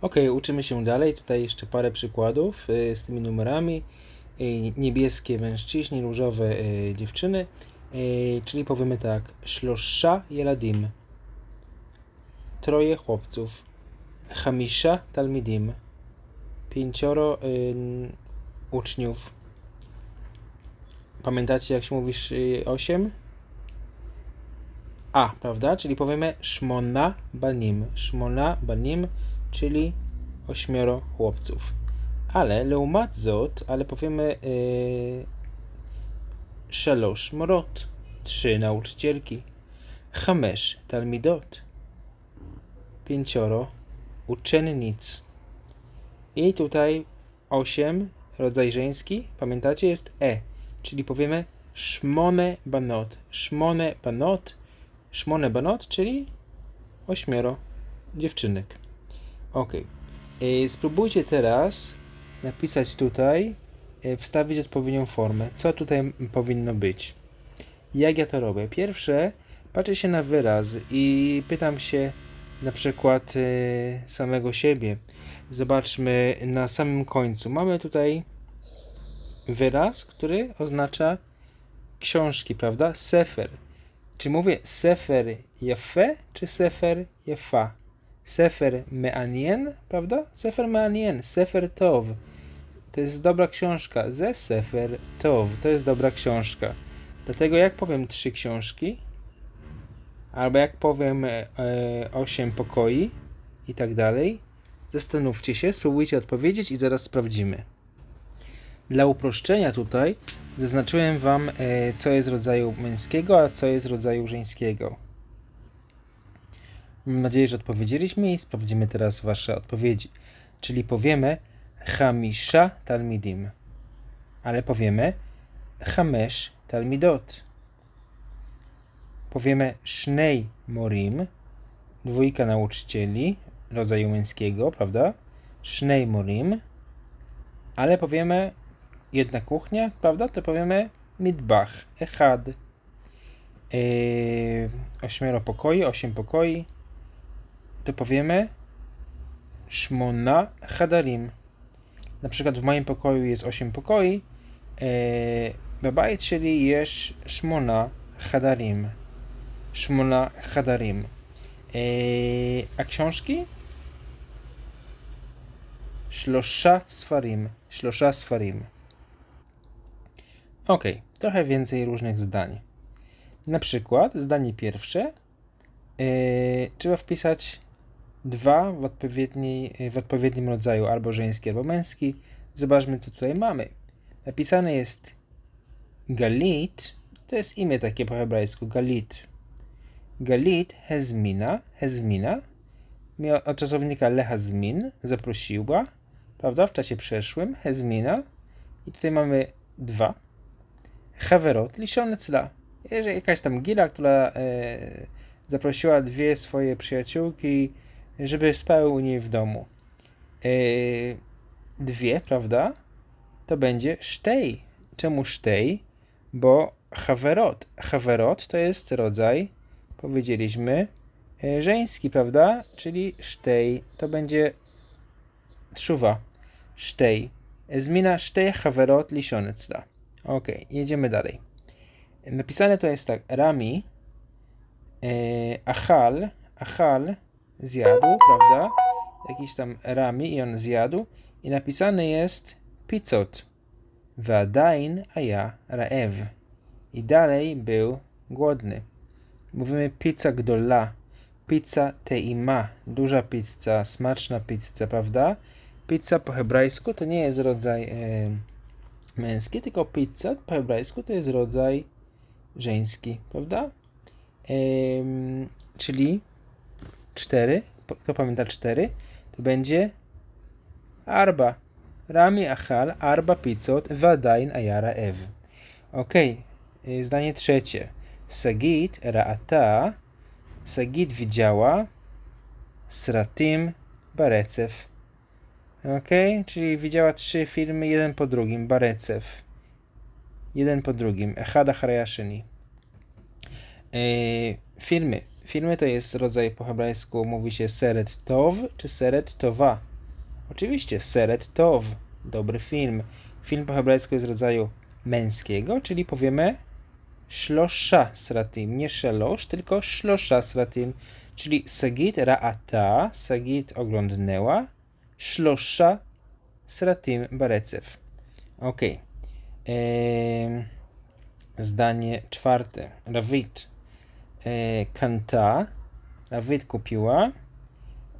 Ok, uczymy się dalej. Tutaj jeszcze parę przykładów y, z tymi numerami. Y, Niebieskie mężczyźni, różowe y, dziewczyny. Czyli powiemy tak. Szlosza jeladim. Troje chłopców. Hamisza talmidim. Pięcioro uczniów. Pamiętacie jak się mówisz y, osiem? A, prawda? Czyli powiemy szmona banim. Szmona banim, czyli ośmioro chłopców. Ale leumat zot, ale powiemy yy, szelosz morot. Trzy nauczycielki. Chamesz talmidot. Pięcioro uczennic. I tutaj osiem, rodzaj żeński, pamiętacie, jest e, czyli powiemy szmone banot. Szmone banot, szmone banot, czyli ośmioro dziewczynek. Ok. Y, Spróbujcie teraz napisać tutaj, y, wstawić odpowiednią formę. Co tutaj powinno być? Jak ja to robię? Pierwsze, patrzę się na wyraz i pytam się na przykład y, samego siebie. Zobaczmy na samym końcu. Mamy tutaj wyraz, który oznacza książki, prawda? Sefer. Czy mówię sefer jefe, czy sefer jefa? Sefer me'anien, prawda? Sefer me'anien, sefer tov. To jest dobra książka. Ze sefer tov. To jest dobra książka. Dlatego jak powiem trzy książki, albo jak powiem e, osiem pokoi i tak dalej, zastanówcie się, spróbujcie odpowiedzieć i zaraz sprawdzimy. Dla uproszczenia tutaj zaznaczyłem Wam, e, co jest rodzaju męskiego, a co jest rodzaju żeńskiego. Mam nadzieję, że odpowiedzieliśmy i sprawdzimy teraz Wasze odpowiedzi. Czyli powiemy Hamisha Talmidim, ale powiemy Hamesh Talmidot. Powiemy Shnei Morim, dwójka nauczycieli rodzaju męskiego, prawda? Shnei Morim, ale powiemy jedna kuchnia, prawda? To powiemy Midbach, Echad. Yy, ośmioro pokoi, osiem pokoi. To powiemy Szmona Hadarim. Na przykład w moim pokoju jest 8 pokoi. Yy, Bebajt, czyli jest Szmona Hadarim. Szmona Hadarim. Yy, a książki? Szlosza Sfarim. Szlosza Sfarim. Ok, trochę więcej różnych zdań. Na przykład zdanie pierwsze. Yy, trzeba wpisać dwa w, odpowiedniej, w odpowiednim rodzaju, albo żeński, albo męski. Zobaczmy, co tutaj mamy. Napisane jest Galit, to jest imię takie po hebrajsku, Galit. Galit Hezmina, Hezmina, od czasownika lehazmin, zaprosiła, prawda, w czasie przeszłym, Hezmina. I tutaj mamy dwa. Haverot, liszone cla. Jeżeli jakaś tam gila, która e, zaprosiła dwie swoje przyjaciółki, żeby spały u niej w domu. E, dwie, prawda? To będzie sztej. Czemu sztej? Bo haverot. Haverot to jest rodzaj, powiedzieliśmy, e, żeński, prawda? Czyli sztej. To będzie trzuwa. Sztej. Zmina sztej haverot liszonecla. Ok, jedziemy dalej. Napisane to jest tak. Rami e, achal, achal zjadł, prawda? Jakiś tam rami i on zjadł. I napisane jest pizzot. Wadain a ja raev. I dalej był głodny. Mówimy pizza gdola. Pizza teima. Duża pizza, smaczna pizza, prawda? Pizza po hebrajsku to nie jest rodzaj e, męski, tylko pizza po hebrajsku to jest rodzaj żeński, prawda? Em, czyli 4, kto pamięta 4, to będzie arba. Rami achal, arba pizzot, wadain ajara ev. Ok, y, zdanie trzecie. Sagit ra'ata, Sagit widziała sratim barecew. Ok, czyli widziała trzy filmy, jeden po drugim, barecew. Jeden po drugim, echada harayashini. Yy, filmy. Filmy to jest rodzaj po hebrajsku, mówi się seret tov czy seret towa. Oczywiście seret tov, dobry film. Film po hebrajsku jest rodzaju męskiego, czyli powiemy szlosza sratim, nie szelosz, tylko szlosza sratim, czyli sagit ra'ata, sagit oglądnęła, szlosza sratim barecew. Ok. Ehm, zdanie czwarte. Rawit. E, kanta. Rawit kupiła.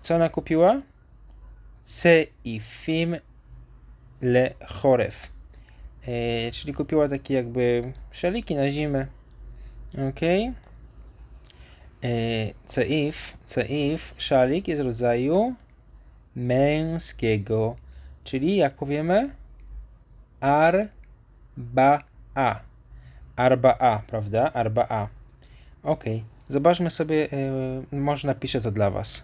Co ona kupiła? Ceifim le choref. E, czyli kupiła takie jakby szaliki na zimę. Ok. E, ceif. Ceif. Szalik jest rodzaju męskiego. Czyli jak powiemy? Arba-a. Arba-a, prawda? Arba-a. Ok. Zobaczmy sobie, yy, może napiszę to dla Was.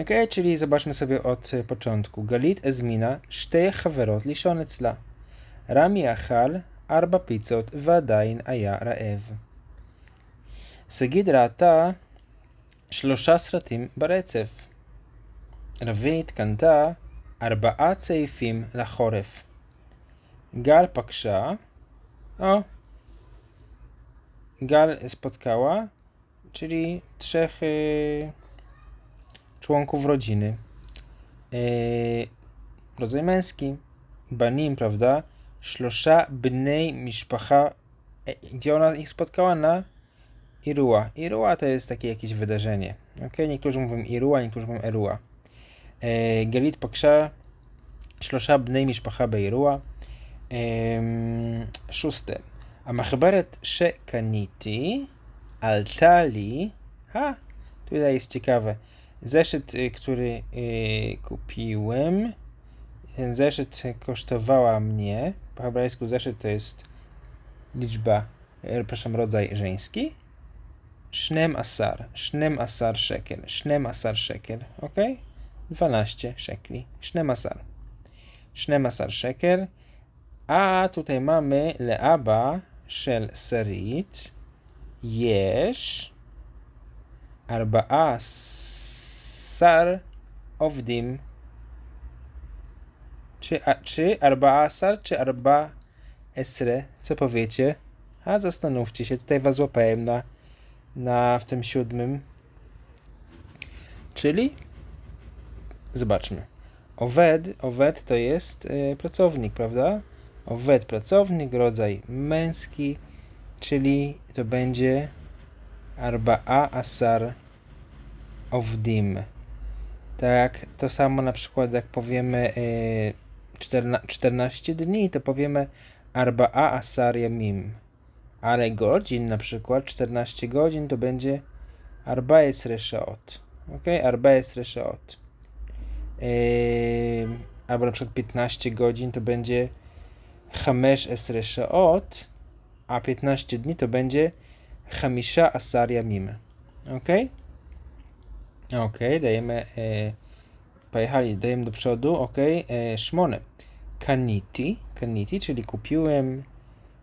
Ok, czyli zobaczmy sobie od początku. Galit ezmina שתי חברות לישון אצלה. רמי אכל ארבע פיצות ועדיין היה רעב. שגית ראתה שלושה סרטים ברצף. רבית קנתה ארבעה צעיפים לחורף. גל פגשה, o, Gal spotkała, czyli trzech y, członków rodziny. Y, rodzaj męski, banim, prawda? Szlosza bnej mishpacha, e, gdzie ona ich spotkała na Irua. Irua to jest takie jakieś wydarzenie. Okay? Niektórzy mówią Irua, niektórzy mówią Erua. E, y, Galit paksha szlosza bnej mishpacha beirua. Szóste. Amachbaret Shekaniti Altali. Ha! Tutaj jest ciekawe. Zeszyt, który kupiłem, ten zeszyt kosztowała mnie. Po hebrajsku zeszyt to jest liczba, er, przepraszam, rodzaj żeński. Sznem asar, sznem asar szekel, sznem asar szekel, ok? 12 szekli, sznem asar. Sznem asar szekel. A tutaj mamy leaba, serit. Jesz. Arba'a sar ovdim. Czy, a, czy arba'a sar, czy arba esre? Co powiecie? A zastanówcie się, tutaj was złapałem na, na w tym siódmym. Czyli Zobaczmy. Owed, owed to jest y, pracownik, prawda? Owed pracownik, rodzaj męski, czyli to będzie arba'a asar ovdim. Tak, to samo na przykład jak powiemy y, 14, 14 dni, to powiemy arba'a asar yamim. Ale godzin, na przykład 14 godzin, to będzie arba'es reshaot. Ok, arba'es reshaot yy, albo na przykład 15 godzin to będzie Hamesh Esre Shaot, a 15 dni to będzie Hamisha Asaria Mim. Ok? Ok, dajemy, e, pojechali, dajemy do przodu, ok, e, szmone. Kaniti, kaniti, czyli kupiłem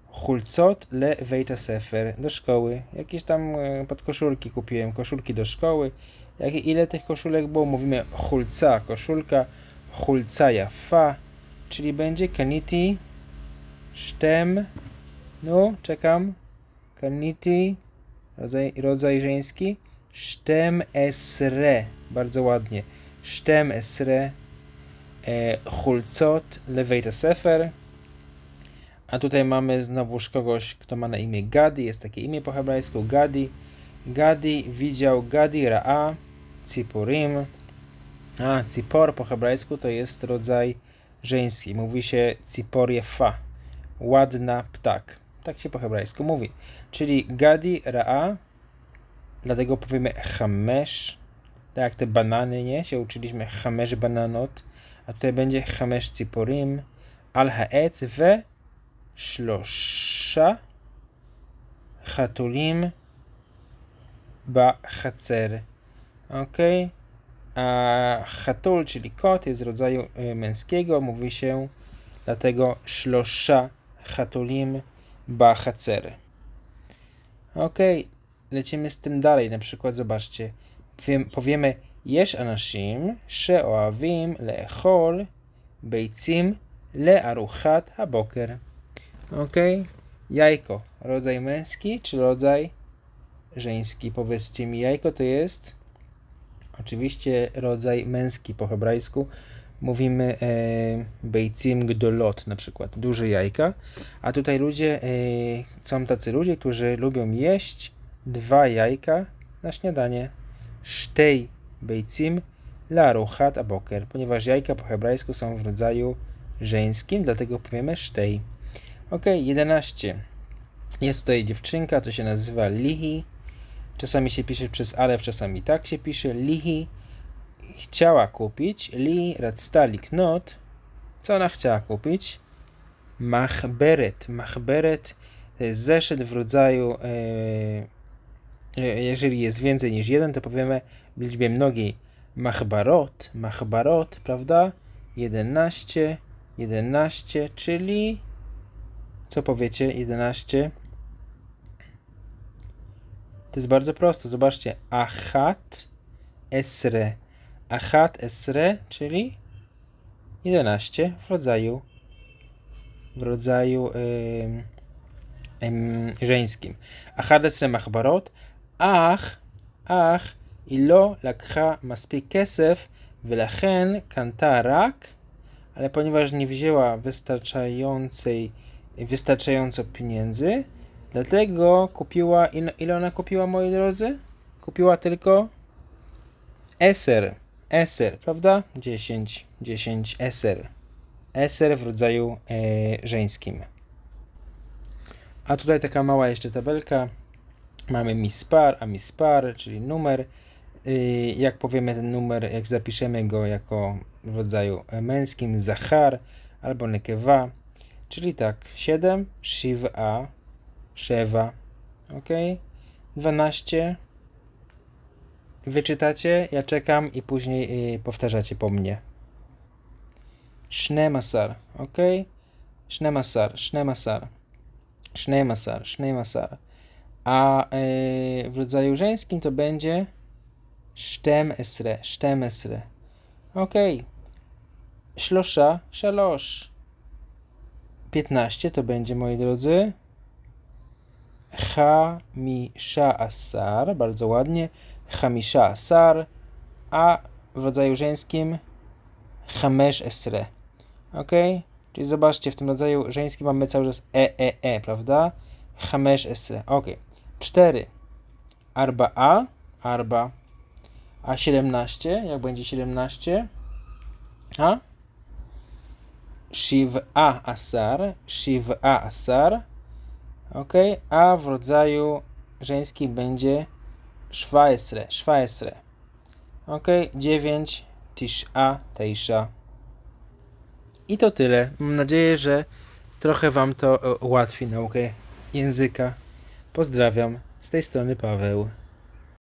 hulcot le vejta sefer do szkoły. Jakieś tam e, podkoszulki kupiłem, koszulki do szkoły. Jak, ile tych koszulek było? Mówimy hulca, koszulka, hulca jafa, czyli będzie kaniti, sztem, no, czekam, kaniti, rodzaj, rodzaj żeński, sztem esre, bardzo ładnie, sztem esre, e, hulcot, lewejta sefer, a tutaj mamy znowuż kogoś, kto ma na imię Gadi, jest takie imię po hebrajsku, Gadi, Gadi widział Gadi Ra'a, Cipurim. A, cipor po hebrajsku to jest rodzaj żeński. Mówi się ciporiefa. Ładna ptak. Tak się po hebrajsku mówi. Czyli Gadi Ra'a. Dlatego powiemy Hamesz. Tak jak te banany, nie? Się uczyliśmy Hamesz bananot. A tutaj będzie Hamesz ciporim. Al haetz we shlosha chatulim ba chacer. Ok. A chatul, czyli kot, jest rodzaju y, męskiego. Mówi się dlatego szlosza Hatulim Bahacer. Ok, lecimy z tym dalej. Na przykład, zobaczcie, powiemy Jesz Anashim, Sheoavim, Leechol, Bejcim, Learuchat Haboker. Ok, jajko, rodzaj męski czy rodzaj żeński? Powiedzcie mi, jajko to jest oczywiście rodzaj męski po hebrajsku. Mówimy e, bejcim gdolot na przykład, duże jajka. A tutaj ludzie, e, są tacy ludzie, którzy lubią jeść dwa jajka na śniadanie. Sztej bejcim la ruchat aboker, ponieważ jajka po hebrajsku są w rodzaju żeńskim, dlatego powiemy sztej. Ok, 11. Jest tutaj dziewczynka, to się nazywa Lihi. Czasami się pisze przez alef, czasami tak się pisze. Lihi chciała kupić. Li racta liknot. Co ona chciała kupić? Machberet. Machberet jest zeszyt w rodzaju. E, e, jeżeli jest więcej niż jeden, to powiemy w liczbie mnogiej. Machbarot. Machbarot, prawda? 11. 11, czyli. Co powiecie? 11. To jest bardzo proste. Zobaczcie. Achat esre. Achat esre, czyli 11 w rodzaju w rodzaju yy, żeńskim. Achat esre machbarot, ach, ach, i lo lakha maspik kesef, Wylachen kantarak, ale ponieważ nie wzięła wystarczającej, wystarczająco pieniędzy, dlatego kupiła, ile ona kupiła, moi drodzy? Kupiła tylko eser, eser, prawda? 10, 10 eser. Eser w rodzaju e, żeńskim. A tutaj taka mała jeszcze tabelka. Mamy mispar, a mispar, czyli numer. Y, jak powiemy ten numer, jak zapiszemy go jako w rodzaju męskim, zachar albo nekewa, czyli tak, 7, shiva, Szewa. Ok. 12. Wyczytacie, ja czekam i później y, powtarzacie po mnie. Sznemasar. Ok. Sznemasar, sznemasar. Sznemasar, sznemasar. A y, w rodzaju żeńskim to będzie sztem esre, sztem esre. Ok. Szlosza, szalosz. 15 to będzie, moi drodzy. Chamisza asar, bardzo ładnie. Chamisza asar, a w rodzaju żeńskim chamesz esre. Ok? Czyli zobaczcie, w tym rodzaju żeńskim mamy cały czas e, e, e, prawda? Chamesz esre. Ok. 4. Arba a, arba. A 17, jak będzie 17? A? Shiv a asar, shiv a asar ok? A w rodzaju żeńskim będzie szwajsre, szwajsre. ok? 9, tisza, tejsza. I to tyle. Mam nadzieję, że trochę Wam to e, ułatwi naukę języka. Pozdrawiam. Z tej strony Paweł.